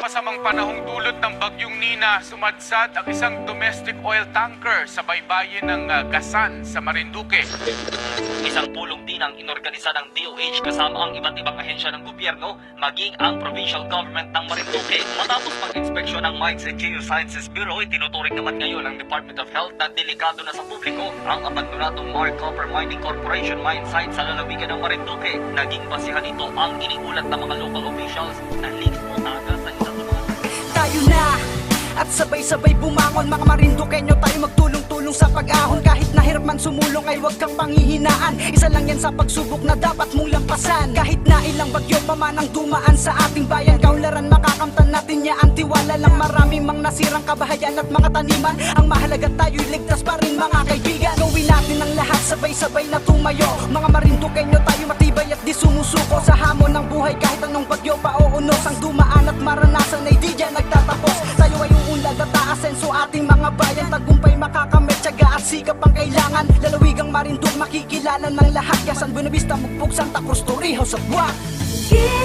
masamang panahong dulot ng bagyong Nina, sumadsad ang isang domestic oil tanker sa baybayin ng ah, Gasan sa Marinduque. Isang pulong din ang inorganisa ng DOH kasama ang iba't ibang ahensya ng gobyerno, maging ang provincial government ng Marinduque. Matapos mag-inspeksyon ng Mines and Geosciences Bureau, itinuturing naman ngayon ng Department of Health na delikado na sa publiko ang abandonadong Mar Copper Mining Corporation mine site sa lalawigan ng Marinduque. Naging basihan ito ang iniulat ng mga local officials na leaks o tayo na. At sabay-sabay bumangon mga marindukenyo Tayo magtulong-tulong sa pag-ahon. Kahit nahirap man sumulong ay huwag kang panghihinaan. Isa lang yan sa pagsubok na dapat mong lampasan. Kahit na ilang bagyo pa man ang dumaan sa ating bayan Kaunlaran makakamtan natin niya. Ang tiwala lang Maraming mang nasirang kabahayan at mga taniman. Ang mahalaga tayo'y ligtas pa rin mga kaibigan. Gawin natin ang lahat sabay-sabay na tumayo. Mga marindukenyo tayo matibay ating mga bayan. Tagumpay makakamit, tiyaga at sikap ang kailangan. Lalawigang marindog makikilala ng lahat. Yasan Buenavista, Mugpug, Santa Cruz, Torrijos at Buwak Gising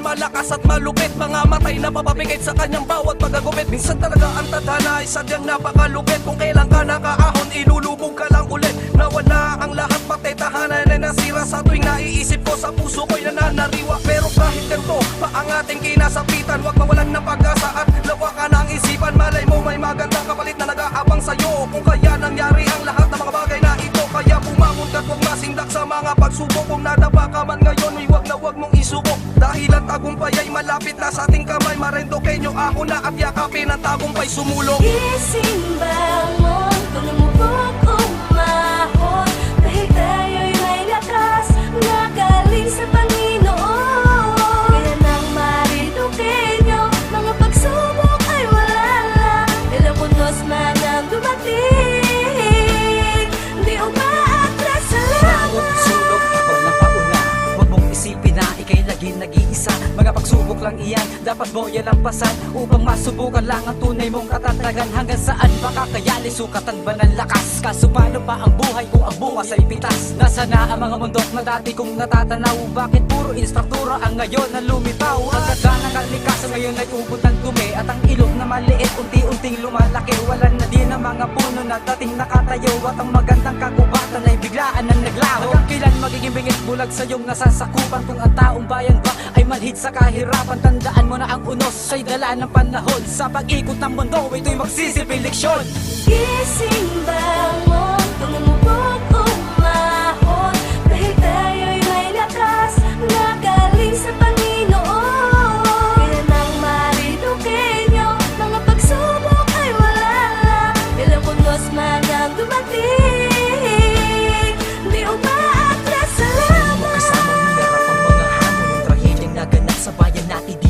pangalan malakas at malupit. Mga matay na papapikit sa kanyang bawat pagagupit. Minsan talaga ang tadhana ay sadyang napakalupit. Kung kailan ka nakaahon ilulubog ka lang ulit. Nawala ang lahat pati tahanan ay nasira. Sa tuwing naiisip ko sa puso ko'y nananariwa. Pero kahit ganito pa ang ating kinasapitan. Huwag mawalan ng pag-asa at lawakan ang isipan. Malay mo may magandang kapalit na nag-aabang sa'yo. Kung tagumpay ay malapit na sa ating kamay. Marendokenyo ako na at yakapin ang tagumpay. Sumulong. Gising bangon, tumubog, umahon dapat mo yan ang pasan Upang masubukan lang ang tunay mong katatagan. Hanggang saan makakayali sukatan ba ng lakas? Kaso paano pa ang buhay kung ang bukas ay pitas? Nasa na ang mga mundok na dati kong natatanaw? Bakit puro instruktura ang ngayon na lumitaw? Ang ng kalikasan ngayon ay ubod ng dumi At ang ilog na maliit unti-unting lumalaki. Wala na din ang mga puno na dating nakatayo At ang magandang kagubatan ay biglaan na naglaho. Hanggang kailan magiging bingit bulag sa iyong nasasakupan Kung ang taong bayan ba ay manhid sa kahirapan Tandaan mo na ang unos. Ay dala ng panahon. Sa pag-ikot ng mundo ito'y magsisilbing leksyon. Gising bangon, tumubog,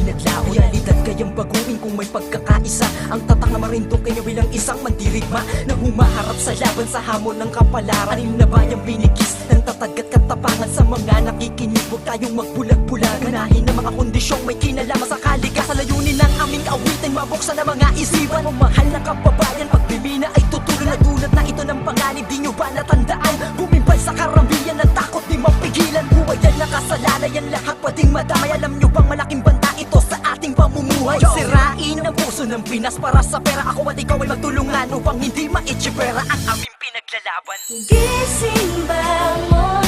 bayan natin di naglaho Realidad kayang baguhin kung may pagkakaisa. Ang tatak na kayo bilang isang mandirigma Na humaharap sa laban sa hamon ng kapalaran. Anim na bayang binigis ng tatag at katapangan Sa mga nakikinig. Huwag tayong magbulag-bulag Ganahin ng mga kondisyong may kinalaman sa kaligas Sa layunin ng aming awitin mabuksan ang mga isipan. O mahal na kababayan pagbibina ay tutulong. Na dulot na ito ng panganib Di nyo ba natandaan? Bumimbay sa karamihan ng takot di mapigilan. Buhay yan nakasalalay ang lahat pwedeng madamay. Alam nyo Pinas para sa pera. Ako at ikaw ay magtulungan upang hindi maitsipera Ang aming pinaglalaban. Gising bangon,